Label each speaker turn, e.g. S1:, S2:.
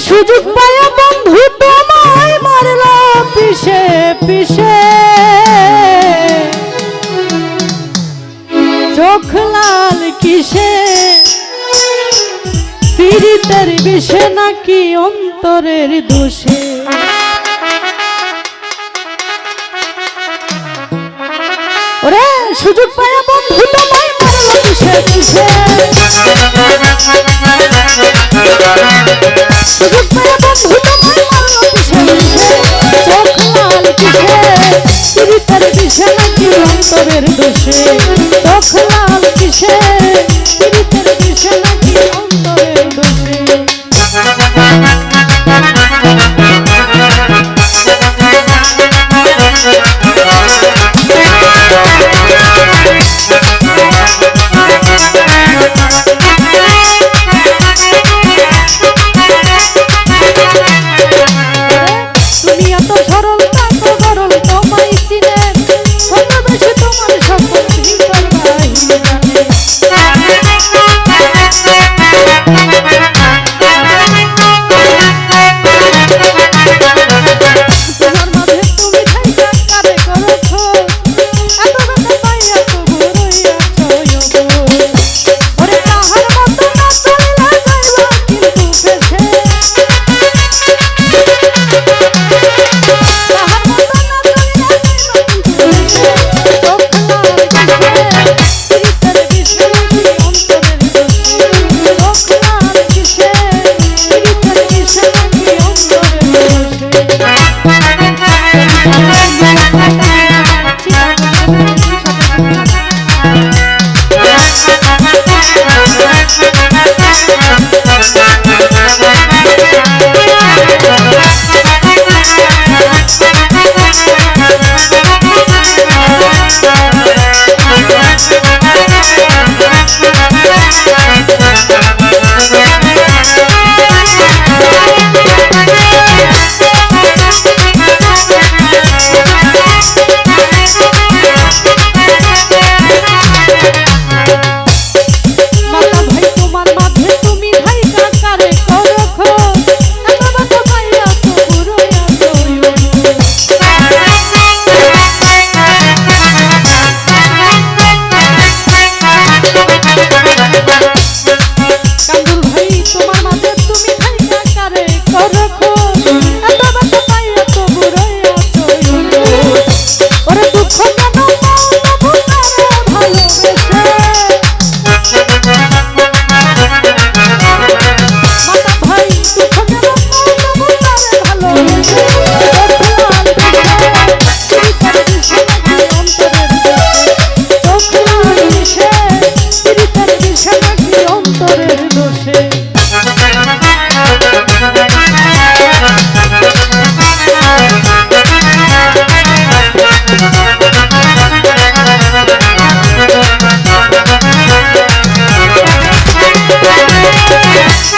S1: সুযোগ পায় বন্ধু তোমায় মারল পিছে পিছে চোখ লাল কিসে? পীড়িতের বিষে নাকি অন্তরের দোষে? ওরে, সুযোগ পায় বন্ধু তোমায় মারল পিছে পিছে সুযোগ পেয়ে বন্ধু তোমায় মারণ পিছে পিছে চোখ লাল কিসে পীড়িতের পিছে নাকি অন্তরের দোষে চোখ লাল কিসে পীড়িতের পিছে Thank you. মিছে নাকি অন্তরের দোষে Yeah.